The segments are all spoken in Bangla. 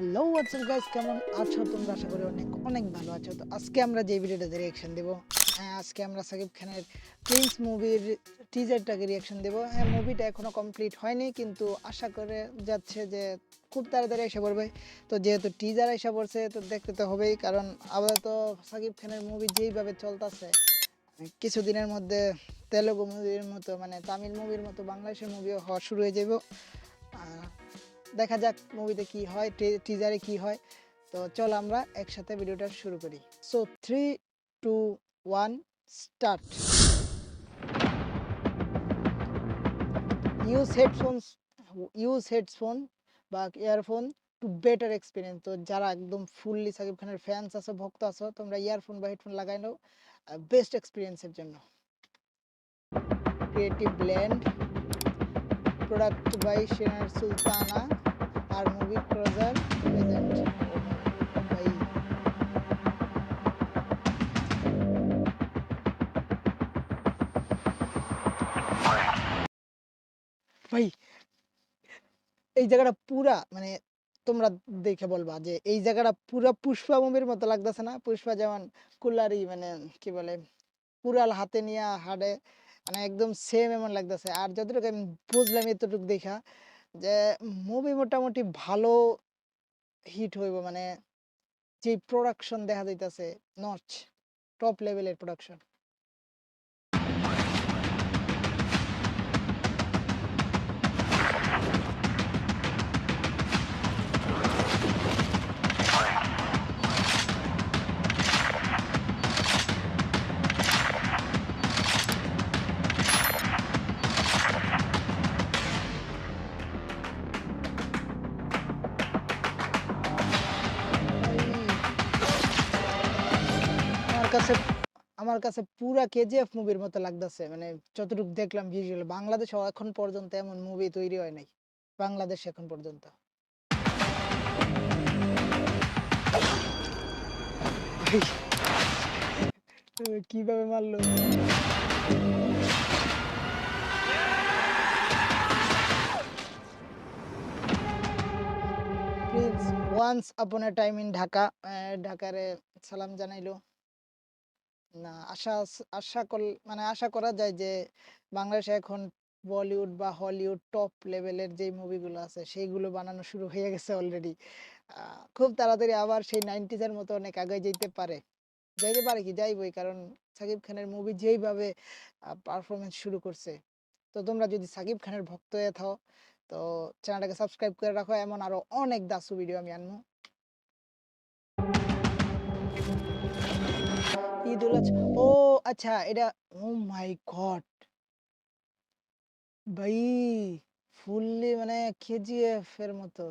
হ্যালো হোয়াটসঅ্যাপ গাইস কেমন আছো তোমরা? আশা করি অনেক অনেক ভালো আছো। তো আজকে আমরা যে ভিডিওটাতে রিয়াকশন দেবো হ্যাঁ আজকে আমরা সাকিব খানের প্রিন্স মুভির টিজারটাকে রিয়াকশন দেবো। হ্যাঁ মুভিটা এখনও কমপ্লিট হয়নি, কিন্তু আশা করে যাচ্ছে যে খুব তাড়াতাড়ি এসে পড়বে। তো যেহেতু টিজার এসে পড়ছে, তো দেখতে তো হবেই, কারণ আপাতত সাকিব খানের মুভি যেইভাবে চলতেছে, কিছুদিনের মধ্যে তেলেগু মুভির মতো মানে তামিল মুভির মতো বাংলাদেশের মুভিও হওয়া শুরু হয়ে যাব আর দেখা যাক মুভিতে কি হয় টিজারে কি হয়। তো চল আমরা একসাথে ভিডিওটা শুরু করি। So three two one start use headphones use headphone বা ইয়ারফোন টু বেটার এক্সপিরিয়েন্স তো যারা একদম ফুললি সাকিব খানের ফ্যান্স আছো, ভক্ত আছো, তোমরা ইয়ারফোন বা হেডফোন লাগাই নাও বেস্ট এক্সপিরিয়েন্সের জন্য। ক্রিয়েটিভ ব্ল্যান্ড প্রোডাক্ট বাই শেনার সুলতানা আর মুভি ক্লোজার ভাই, এই জায়গাটা পুরা মানে তোমরা দেখে বলবা যে এই জায়গাটা পুরা পুষ্পা মুভির মতো লাগতেছে না? পুষ্পা যেমন কুলারি মানে কি বলে কুড়াল হাতে নিয়ে হাড়ে মানে একদম সেম এমন লাগতেছে। আর যতটুকু আমি বুঝলাম এতটুকু দেখা যে মুভি মোটামুটি ভালো হিট হইব। মানে যে প্রোডাকশন দেখা যাইতেছে নচ টপ লেভেলের প্রোডাকশন কাছে, আমার কাছে পুরা কেজিএফ মুভির মতো লাগতেছে। মানে যতটুকু দেখলাম ভিজুয়াল বাংলাদেশে এখন পর্যন্ত এমন মুভি তৈরি হয় নাই। বাংলাদেশ এখন পর্যন্ত। কীভাবে মারলো? Once upon a time in Dhaka ঢাকারে সালাম জানাইলো। না, আশা আশা কর মানে আশা করা যায় যে, বাংলাদেশে এখন বলিউড বা হলিউড টপ লেভেলের যে মুভিগুলো আছে, সেইগুলো বানানো শুরু হয়ে গেছে অলরেডি খুব তাড়াতাড়ি আবার সেই নাইনটিজের মতো অনেক আগে যেতে পারে। যাইতে পারে কি? যাইবই, কারণ সাকিব খানের মুভি যেইভাবে পারফরমেন্স শুরু করছে। তো তোমরা যদি সাকিব খানের ভক্ত হয়ে থাও, তো চ্যানেলটাকে সাবস্ক্রাইব করে রাখো। এমন আরও অনেক দাসু ভিডিও আমি আনব। আজহা ও আচ্ছা এটা ও মাই গড! ভাই ফুললি মানে কেজিএফ এর মতো।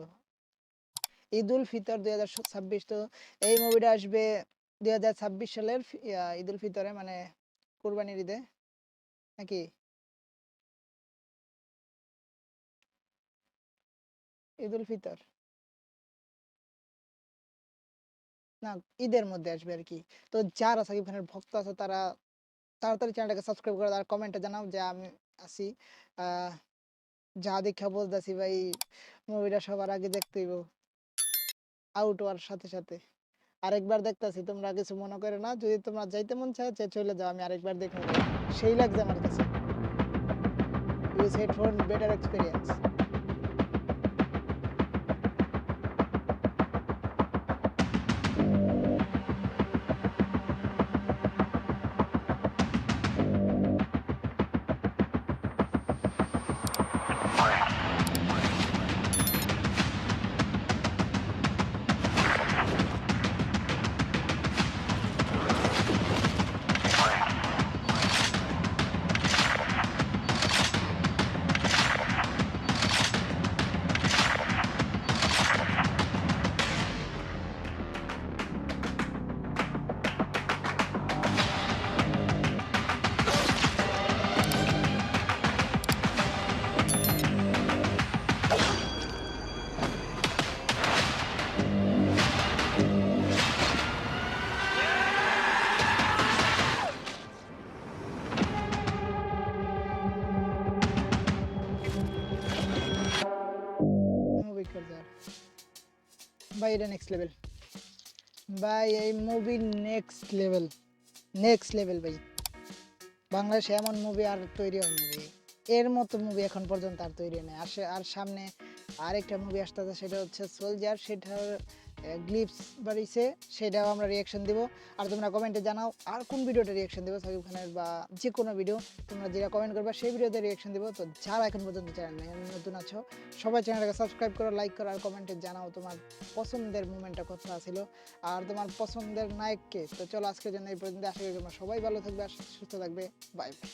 ঈদুল ফিতর দুই হাজার ছাব্বিশ তো এই মুভিটা আসবে দুই হাজার ছাব্বিশ সালের ইয়া, ঈদুল ফিতরে মানে কোরবানির ঈদে নাকি? ঈদুল ফিতর। না ঈদের মধ্যে আসবে আর কি তো যারা সাকিব খানের ভক্ত আছে তারা তাড়াতাড়ি চ্যানেলটাকে সাবস্ক্রাইব করে আর কমেন্টে জানাও যে আমি আহ, যা দেখা বলতেছি ভাই মুভিটা সবার আগে দেখতে হইব। আউট হওয়ার সাথে সাথে। আরেকবার দেখতাছি তোমরা কিছু মনে করে না যদি তোমরা যাইতে মন চায় যে চলে যাও আমি আরেকবার দেখে সেই লাগছে আমার কাছে। ইউজ হেডফোন বেটার এক্সপিরিয়েন্স ভাই এটা নেক্সট লেভেল ভাই এই movie next level next level ভাই। বাংলাদেশে এমন মুভি আর তৈরি হয়নি, ভাই। এর মতো মুভি এখন পর্যন্ত আর তৈরি হয়নি। আর সে- আর সামনে আরেকটা মুভি আসতে সেটা হচ্ছে সোলজার সেটার গ্লিপস বাড়িছে সেটাও আমরা রিয়াকশন দেবো। আর তোমরা কমেন্টে জানাও আর কোন ভিডিওটা রিয়াকশন দেবো সাকিব খানের বা যে কোনো ভিডিও তোমরা যেটা কমেন্ট করবে সেই ভিডিওতে রিয়াকশন দেবো। তো যারা এখন পর্যন্ত চ্যানেল নতুন আছো, সবাই চ্যানেলটাকে সাবস্ক্রাইব করো লাইক করো আর কমেন্টে জানাও তোমার পছন্দের মুভমেন্টটা কোথা ছিল। আর তোমার পছন্দের নায়ককে। তো চলো আজকের জন্য এই পর্যন্ত। আশা করি তোমরা সবাই ভালো থাকবে আর সুস্থ থাকবে। Bye bye